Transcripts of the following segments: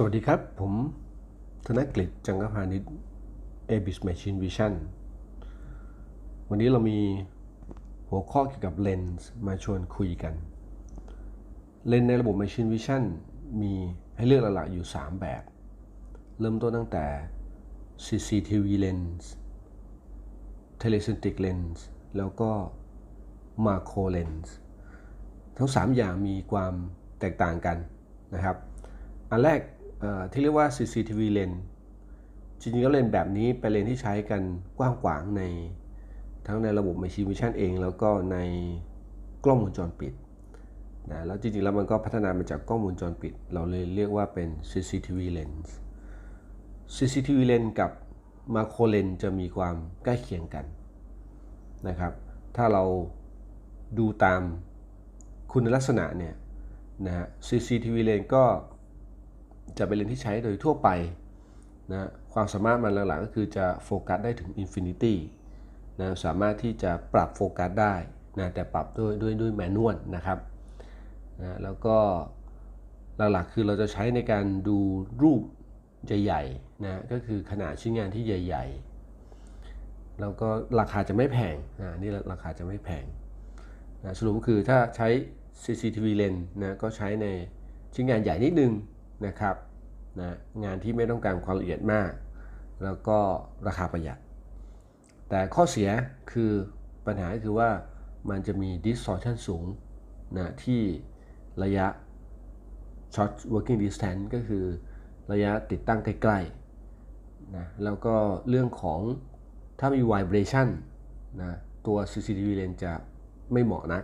สวัสดีครับ ผมธนกฤษจังกพานิช Abis Machine Vision วันนี้เรามีหัวข้อเกี่ยวกับเลนส์มาชวนคุยกัน เลนส์ในระบบ Machine Vision มีให้เลือกหลักๆอยู่ 3 แบบ เริ่มต้นตั้งแต่ CCTV lens Telecentric lens แล้วก็ Macro lens ทั้ง 3 อย่างมีความแตกต่างกันนะครับอันแรก ที่เรียกว่า CCTV lens จริงๆแล้วเลนแบบนี้เป็นเลนที่ใช้กันกว้างขวางในทั้งในระบบ Machine Vision เอง แล้วก็ในกล้องวงจรปิดนะแล้วจริงๆแล้วมันก็พัฒนามาจากกล้องวงจรปิด เราเลยเรียกว่าเป็น CCTV lens CCTV lens กับ Macro lens จะมีความใกล้เคียงกันนะครับ ถ้าเราดูตามคุณลักษณะเนี่ยนะฮะ CCTV lens ก็ จะเป็นเลนส์ที่ใช้โดยทั่วไปนะความสามารถมันหลักๆก็คือจะโฟกัสได้ถึงอินฟินิตี้นะสามารถที่จะปรับโฟกัสได้นะแต่ปรับด้วยด้วยด้วยแมนนวลนะครับนะแล้วก็หลักๆคือเราจะใช้ในการดูรูปใหญ่ๆนะก็คือขนาดชิ้นงานที่ใหญ่ ๆ แล้วก็ราคาจะไม่แพงนะนี่ราคาจะไม่แพงนะสรุปก็คือถ้าใช้ CCTV lens นะก็ใช้ในชิ้นงานใหญ่นิดนึง นะครับนะงานที่ไม่ต้องการความละเอียดมาก แล้วก็ราคาประหยัด แต่ข้อเสียคือปัญหาคือว่ามันจะมี distortion สูงนะที่ระยะ short working distance ก็คือระยะติดตั้งใกล้ๆนะแล้วก็เรื่องของถ้ามี vibration นะตัว CCTV lens จะไม่เหมาะนัก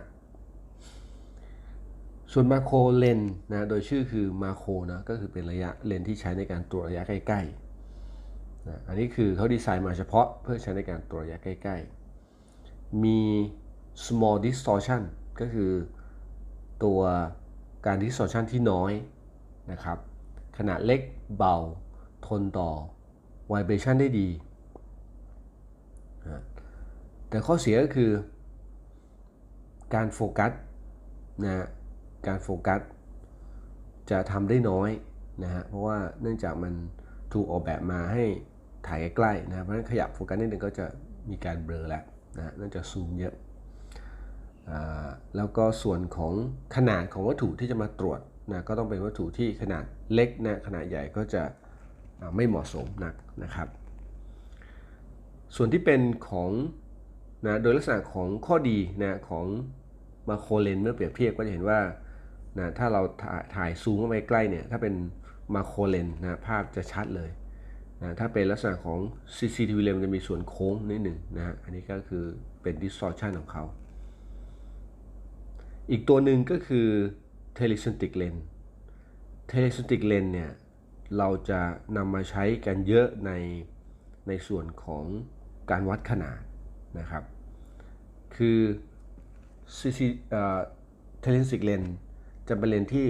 ส่วนมาโครเลนนะโดยชื่อคือมาโครนะก็คือเป็นระยะเลนที่ใช้ในการตรวจระยะใกล้ๆนะอันนี้คือเขาดีไซน์มาเฉพาะเพื่อใช้ในการตรวจระยะใกล้ๆ มี small distortion ก็คือตัวการ distortion ที่น้อยนะครับขนาดเล็กเบาทนต่อ vibration ได้ดี แต่ข้อเสียก็คือการโฟกัสนะ การโฟกัสจะทำได้น้อยนะฮะเพราะว่าเนื่องจากมันถูกออกแบบมาให้ถ่ายใกล้ๆนะเพราะฉะนั้นขยับโฟกัสนิดนึงก็จะมีการเบลอแล้วนะเนื่องจากซูมเยอะแล้วก็ส่วนของขนาดของวัตถุที่จะมาตรวจนะก็ต้องเป็นวัตถุที่ขนาดเล็กนะขนาดใหญ่ก็จะไม่เหมาะสมนักนะครับ ส่วนที่เป็นของนะโดยลักษณะของข้อดีนะของมาโครเลนเมื่อเปรียบเทียบก็จะเห็นว่า นะถ้าเราถ่ายซูมเข้าไปใกล้เนี่ยถ้าเป็นมาโครเลนนะภาพจะชัดเลยนะถ้าเป็นลักษณะของ CCTV lens จะมีส่วนโค้งนิดหนึ่งนะฮะอันนี้ก็คือเป็น distortion ของเขา อีกตัวหนึ่งก็คือ telecentric lens telecentric lens เนี่ยเราจะนำมาใช้กันเยอะในในส่วนของการวัดขนาดนะครับ คือ CC เอ่อ telecentric lens จะเป็นเลนที่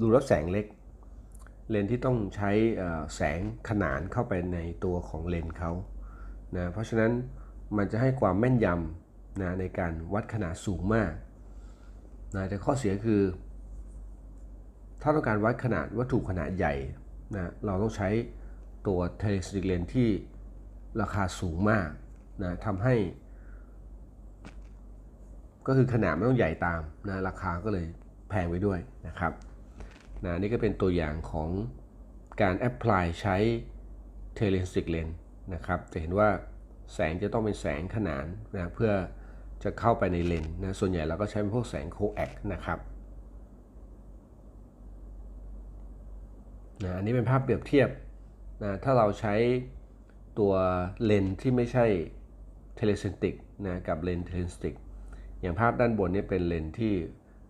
ดูแล้วแสงเล็ก เลนที่ต้องใช้แสงขนานเข้าไปในตัวของเลนเขานะเพราะฉะนั้นมันจะให้ความแม่นยำนะในการวัดขนาดสูงมากนะแต่ข้อเสียคือ ถ้าต้องการวัดขนาดวัตถุขนาดใหญ่นะเราต้องใช้ตัว telescopic lens ที่ราคาสูงมากนะทำให้ ก็คือขนาดไม่ต้องใหญ่ตามนะราคาก็เลยแพงไปด้วยนะครับนะนี่ก็เป็นตัวอย่างของการแอพพลายใช้ telescopic lens นะครับจะเห็นว่าแสงจะต้องเป็นแสงขนานนะเพื่อจะเข้าไปในเลนส์นะส่วนใหญ่เราก็ใช้เป็นพวกแสงโคแอคนะครับนะอันนี้เป็นภาพเปรียบเทียบนะถ้าเราใช้ตัวเลนส์ที่ไม่ใช่เทเลเซนติกนะกับเลนส์เทเลเซนติก อย่างภาพด้านบนนี้เป็นเลนส์ที่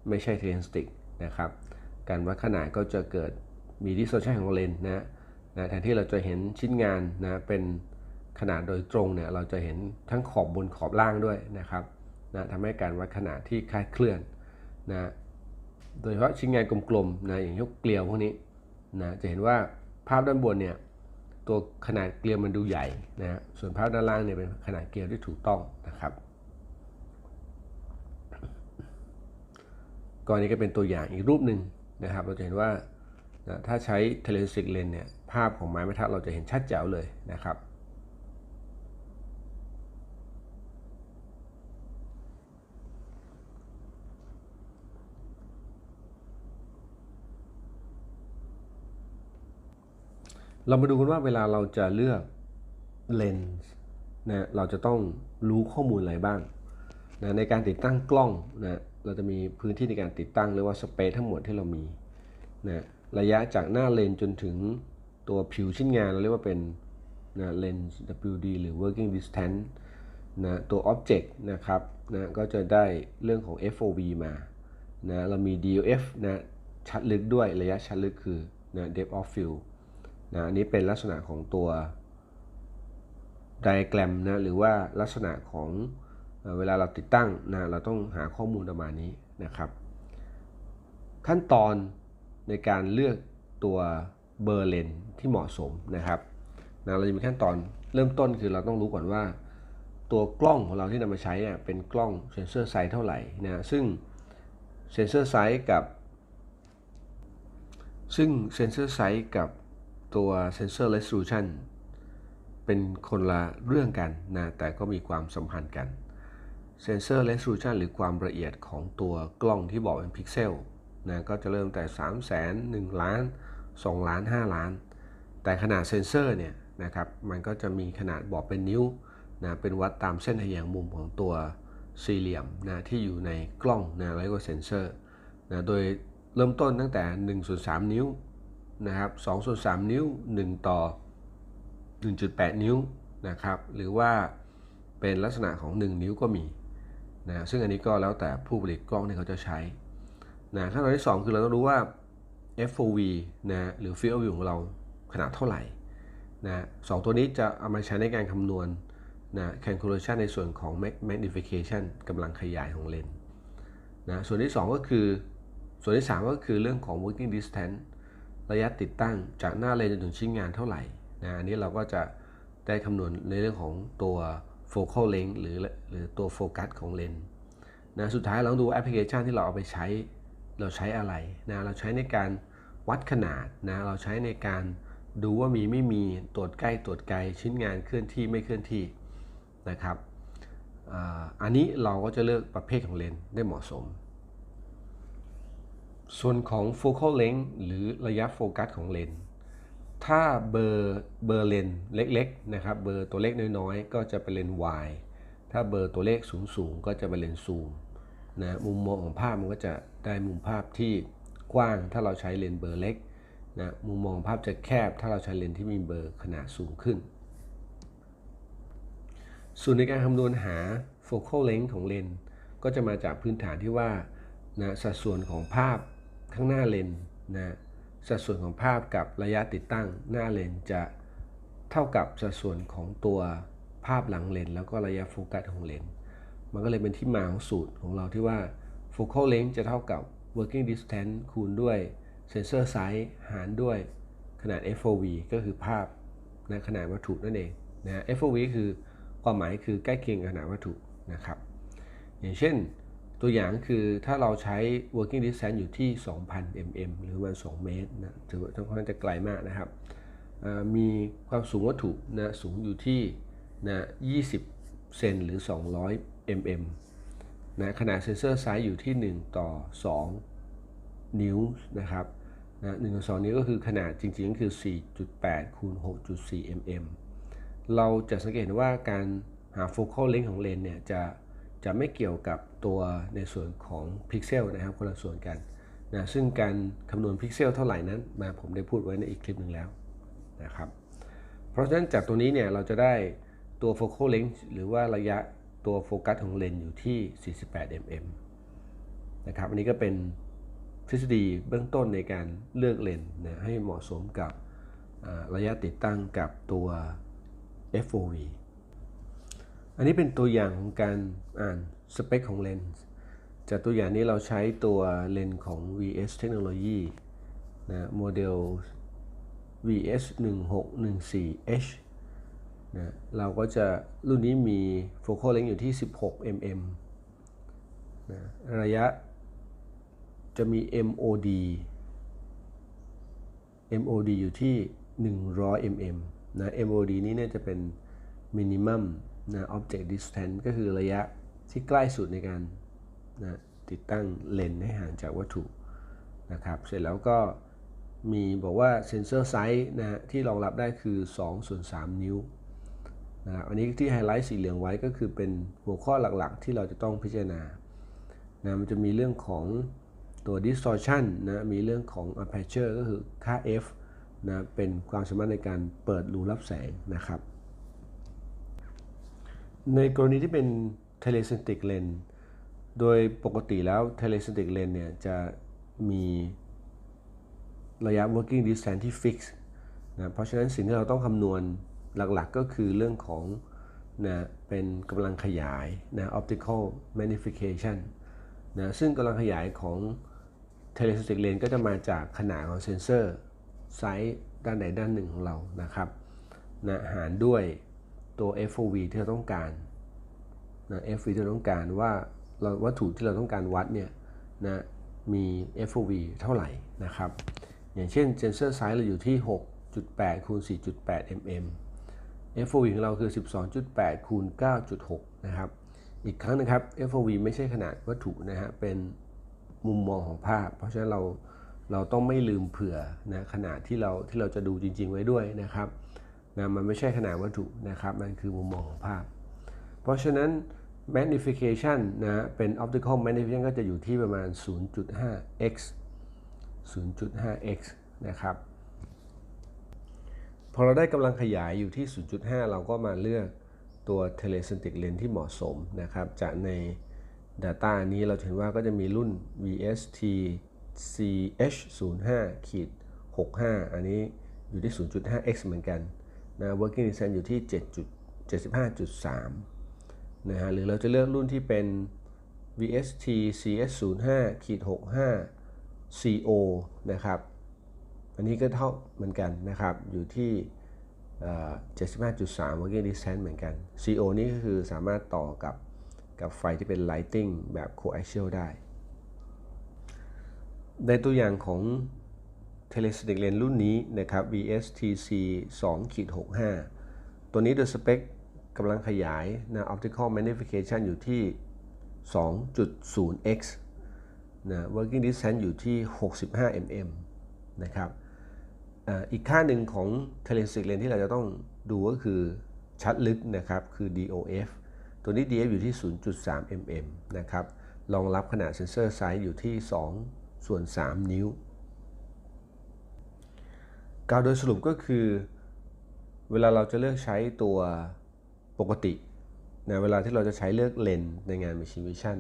ไม่ใช่เทเลเซนติกนะครับการวัดขนาดก็จะเกิดมีดิสโซชันของเลนส์นะนะแทนที่เราจะเห็นชิ้นงานนะเป็นขนาดโดยตรงเนี่ยเราจะเห็นทั้งขอบบนขอบล่างด้วยนะครับนะทำให้การวัดขนาดที่คลาดเคลื่อนนะโดยเฉพาะชิ้นงานกลมๆนะอย่างยกเกลียวพวกนี้นะจะเห็นว่าภาพด้านบนเนี่ยตัวขนาดเกลียวมันดูใหญ่นะส่วนภาพด้านล่างเนี่ยเป็นขนาดเกลียวที่ถูกต้องนะครับ ก่อนนี้ก็เป็นตัวอย่างอีกรูปหนึ่งนะครับ เราจะเห็นว่าถ้าใช้เทเลสิกเลนเนี่ยภาพของไม้บรรทัดเราจะเห็นชัดแจ๋วเลยนะครับ เรามาดูกันว่าเวลาเราจะเลือกเลนส์นะเราจะต้องรู้ข้อมูลอะไรบ้างนะในการติดตั้งกล้องนะ เราจะมีพื้นที่ในการติดตั้งหรือว่าสเปซทั้งหมดที่เรามีนะระยะจากหน้าเลนจนถึงตัวผิวชิ้นงานเราเรียกว่าเป็นนะเลนส์ WD หรือ working distance นะตัว object นะครับนะก็จะได้เรื่องของ FOV มานะเรามี DOF นะชัดลึกด้วยระยะชัดลึกคือนะ depth of field นะอันนี้เป็นลักษณะของตัวไดแกรมนะหรือว่าลักษณะของ เวลาเราติดตั้งนะเราต้องหาข้อมูลประมาณนี้นะครับ ขั้นตอนในการเลือกตัวเบอร์เลนที่เหมาะสมนะครับนะเราจะมีขั้นตอนเริ่มต้นคือเราต้องรู้ก่อนว่า ตัวกล้องของเราที่นำมาใช้เนี่ยเป็นกล้องเซนเซอร์ไซส์เท่าไหร่นะซึ่งเซนเซอร์ไซส์กับ ซึ่งเซนเซอร์ไซส์กับตัวเซนเซอร์เรสโซลูชันเป็นคนละเรื่องกันนะแต่ก็มีความสัมพันธ์กัน เซนเซอร์เรสโซลูชันหรือความละเอียดของตัวกล้องที่บอกเป็นพิกเซลนะก็จะเริ่มแต่ 3 0 0 0 0 0 1ล้าน 2 ล้าน 5 ล้าน แต่ขนาดเซนเซอร์เนี่ยนะครับมันก็จะมีขนาดบอกเป็นนิ้วนะเป็นวัดตามเส้นทะแยงมุมของตัวสี่เหลี่ยมนะที่อยู่ในกล้องนะเรียกว่าเซนเซอร์นะโดยเริ่มต้นตั้งแต่1ส่วน3นิ้วนะครับ2ส่วน3นิ้ว 1 ต่อ 1.8 นิ้วนะครับหรือว่าเป็นลักษณะของ 1 นิ้วก็มี นะซึ่งอันนี้ก็แล้วแต่ผู้ผลิตกล้องที่เขาจะใช้นะขั้นตอนที่ 2 คือเราต้องรู้ว่า FOV นะหรือ Field of View ของเราขนาดเท่าไหร่นะสองตัวนี้จะเอามาใช้ในการคำนวณนะ calculation ในส่วนของ magnification กำลังขยายของเลนส์นะส่วนที่ 2 ก็คือ ส่วนที่ 3 ก็คือเรื่องของ working distance ระยะติดตั้งจากหน้าเลนจนถึงชิ้นงานเท่าไหร่นะอันนี้เราก็จะได้คำนวณในเรื่องของตัว focal length หรือหรือตัวโฟกัสของเลนส์นะสุดท้ายเราต้องดูแอปพลิเคชันที่เราเอาไปใช้เราใช้อะไรนะเราใช้ในการวัดขนาดนะเราใช้ในการดูว่ามีไม่มีตรวจใกล้ตรวจไกลชิ้นงานเคลื่อนที่ไม่เคลื่อนที่นะครับอาอันนี้เราก็จะเลือกประเภทของเลนส์ได้เหมาะสม ส่วนของ focal length หรือระยะโฟกัสของเลนส์ ถ้าเบอร์เบอร์เลนเล็กๆนะครับเบอร์ตัวเลขน้อยๆ ก็จะเป็นเลนส์ wide ถ้าเบอร์ตัวเลขสูงๆ ก็จะเป็นเลนซูมนะมุมมองของภาพมันก็จะได้มุมภาพที่กว้างถ้าเราใช้เลนเบอร์เล็กนะมุมมองภาพจะแคบ ถ้าเราใช้เลนที่มีเบอร์ขนาดสูงขึ้น ส่วนในการคำนวณหา focal length ของเลนก็จะมาจากพื้นฐานที่ว่านะสัดส่วนของภาพข้างหน้าเลนนะ สัดส่วนของภาพกับระยะติดตั้งหน้าเลนจะเท่ากับสัดส่วนของตัวภาพหลังเลนแล้วก็ระยะโฟกัสของเลนมันก็เลยเป็นที่มาของสูตรของเราที่ว่า focal length จะเท่ากับ working distance คูณด้วย sensor size หารด้วยขนาด FOV ก็คือภาพนขนาดวัตถุนั่นเองนะ FOV คือความหมายคือใกล้เคียงขนาดวัตถุนะครับ อย่างเช่น ตัวอย่างคือถ้าเราใช้ working distance อยู่ที่ 2,000 mm หรือประมาณ2เมตรนะถือว่าค่อนข้างจะไกลมากนะครับมีความสูงวัตถุนะสูงอยู่ที่นะ20 เซนหรือ 200 mm นะขนาดเซนเซอร์ไซส์อยู่ที่ 1 ต่อ 2 นิ้วนะครับนะ1ต่อ 2 นิ้วก็คือขนาดจริงๆ คือ 4.8 คูณ 6.4 mm เราจะสังเกตว่าการหา focal length ของเลนเนี่ยจะ จะไม่เกี่ยวกับตัวในส่วนของพิกเซลนะครับคนละส่วนกันนะซึ่งการคำนวณพิกเซลเท่าไหร่นั้นมาผมได้พูดไว้ในอีกคลิปหนึ่งแล้วนะครับเพราะฉะนั้นจากตัวนี้เนี่ยเราจะได้ตัว focal length หรือว่าระยะตัวโฟกัสของเลนส์อยู่ที่ 48 mm นะครับอันนี้ก็เป็นทฤษฎีเบื้องต้นในการเลือกเลนส์นะให้เหมาะสมกับระยะติดตั้งกับตัว FOV อันนี้เป็นตัวอย่างของการอ่านสเปคของเลนส์จากตัวอย่างนี้เราใช้ตัวเลนส์ของ VS Technology นะโมเดล VS 1614H นะเราก็จะรุ่นนี้มี focal length อยู่ที่ 16 mm นะระยะจะมี MOD MOD อยู่ที่ 100 mm นะ MOD นี้เนี่ยจะเป็น minimum ะ object distance ก็คือระยะที่ใกล้สุดในการนะติดตั้งเลนส์ให้ห่างจากวัตถุนะครับเสร็จแล้วก็มีบอกว่าเซนเซอร์ไซส์นะฮะที่รองรับได้คือ2ส่วน3นิ้วนะครับอันนี้ที่ไฮไลท์สีเหลืองไว้ก็คือเป็นหัวข้อหลักๆ ที่เราจะต้องพิจารณานะมันจะมีเรื่องของตัว distortion นะมีเรื่องของ aperture ก็คือค่า f นะเป็นความสามารถในการเปิดรูรับแสงนะครับ ในกรณีที่เป็น telecentric lens โดยปกติแล้ว telecentric lens เนี่ยจะมีระยะ working distance ที่ fix นะเพราะฉะนั้นสิ่งที่เราต้องคำนวณหลักๆก็คือเรื่องของนะเป็นกำลังขยายนะ optical magnification นะซึ่งกำลังขยายของ telecentric lens ก็จะมาจากขนาดของเซนเซอร์ไซส์ด้านใดด้านหนึ่งของเรานะครับนะหารด้วย ตัว FOV ที่เราต้องการนะ FOV ที่เราต้องการว่าเราวัตถุที่เราต้องการวัดเนี่ยนะมี FOV เท่าไหร่นะครับ อย่างเช่นเซนเซอร์ไซส์เราอยู่ที่ 6.8คูณ4.8 mm FOV ของเราคือ 12.8คูณ9.6 นะครับ อีกครั้งนะครับ FOV ไม่ใช่ขนาดวัตถุนะฮะ เป็นมุมมองของภาพ เพราะฉะนั้นเราเราต้องไม่ลืมเผื่อนะขนาดที่เราที่เราจะดูจริง ๆ ไว้ด้วยนะครับ นะมันไม่ใช่ขนาดวัตถุนะครับ มันคือมุมมองของภาพ เพราะฉะนั้น magnification นะเป็น optical magnification ก็จะอยู่ที่ประมาณ 0.5x 0.5x นะครับ พอเราได้กำลังขยายอยู่ที่ 0.5 เราก็มาเลือกตัว telecentric lens ที่เหมาะสมนะครับ จากใน Data นี้เราเห็นว่าก็จะมีรุ่น VST CH05 ขีด65 อันนี้อยู่ที่ 0.5x เหมือนกัน นะ working distance อยู่ที่ 7.75.3 นะฮะ หรือเราจะเลือกรุ่นที่เป็น VST CS05 ขีด65 CO นะครับ อันนี้ก็เท่าเหมือนกันนะครับ อยู่ที่เอ่อ75.3 working distance เหมือนกัน CO นี่ก็คือสามารถต่อกับกับไฟที่เป็น lighting แบบ coaxial ได้ ในตัวอย่างของ telescopic lens รุ่นนี้นะครับ VSTC 2-65 ตัวนี้โดยสเปคกำลังขยายนะ optical magnification อยู่ที่ 2.0x นะ working distance อยู่ที่ 65 mm นะครับอีกค่าหนึ่งของ telescopic lens ที่เราจะต้องดูก็คือชัดลึกนะครับ คือ DOF ตัวนี้ DOF อยู่ที่ 0.3 mm นะครับ รองรับขนาดเซนเซอร์ไซส์อยู่ที่ 2 ส่วน 3 นิ้ว กล่าวโดยสรุปก็คือ เวลาเราจะเลือกใช้ตัวปกตินะเวลาที่เราจะใช้เลือกเลนส์ในงาน Machine Vision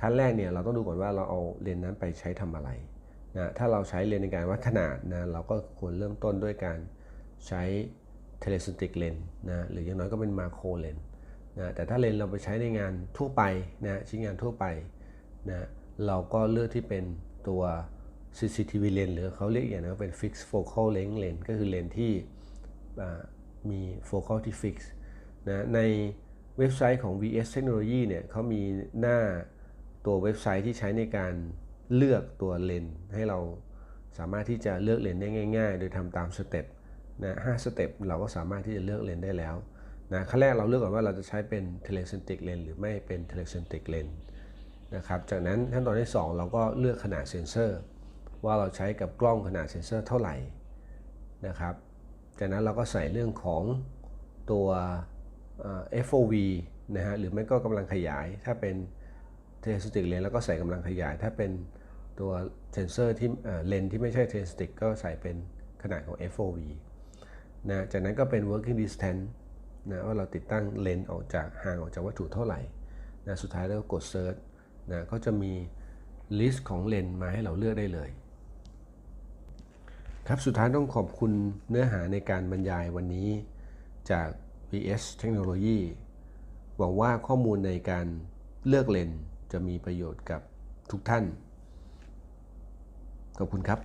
ขั้นแรกเนี่ยเราต้องดูก่อนว่าเราเอาเลนส์นั้นไปใช้ทำอะไรนะถ้าเราใช้เลนส์ในการวัดขนาดนะเราก็ควรเริ่มต้นด้วยการใช้ telecentric lens นะหรืออย่างน้อยก็เป็น macro lens นะแต่ถ้าเลนส์เราไปใช้ในงานทั่วไปนะชิ้นงานทั่วไปนะเราก็เลือกที่เป็นตัว CCTV lens หรือเขาเรียกอย่างนั้นว่าเป็น fixed focal length lens ก็คือเลนที่มี focal ที่ fix นะในเว็บไซต์ของ VS Technology เนี่ยเขามีหน้าตัวเว็บไซต์ที่ใช้ในการเลือกตัวเลนให้เราสามารถที่จะเลือกเลนได้ง่าย ๆ โดยทำตามสเต็ปนะห้าสเต็ปเราก็สามารถที่จะเลือกเลนได้แล้วนะขั้นแรกเราเลือกก่อนว่าเราจะใช้เป็น telecentric lens หรือไม่เป็น telecentric lens นะครับ จากนั้นขั้นตอนที่ 2 เราก็เลือกขนาดเซนเซอร์ ว่าเราใช้กับกล้องขนาดเซ็นเซอร์เท่าไหร่นะครับ จากนั้นเราก็ใส่เรื่องของตัว FOV นะฮะหรือไม่ก็กำลังขยาย ถ้าเป็นเทสติกเลนแล้วก็ใส่กำลังขยาย ถ้าเป็นตัวเซนเซอร์ที่เลนส์ที่ไม่ใช่เทสติกก็ใส่เป็นขนาดของ FOV นะจากนั้นก็เป็น working distance นะว่าเราติดตั้งเลนส์ออกจากห่างออกจากวัตถุเท่าไหร่นะสุดท้ายแล้วก็กด search นะก็จะมี list ของเลนส์มาให้เราเลือกได้เลย ครับ สุดท้ายต้องขอบคุณเนื้อหาในการบรรยายวันนี้จาก VS Technology หวังว่าข้อมูลในการเลือกเลนส์จะมีประโยชน์กับทุกท่าน ขอบคุณครับ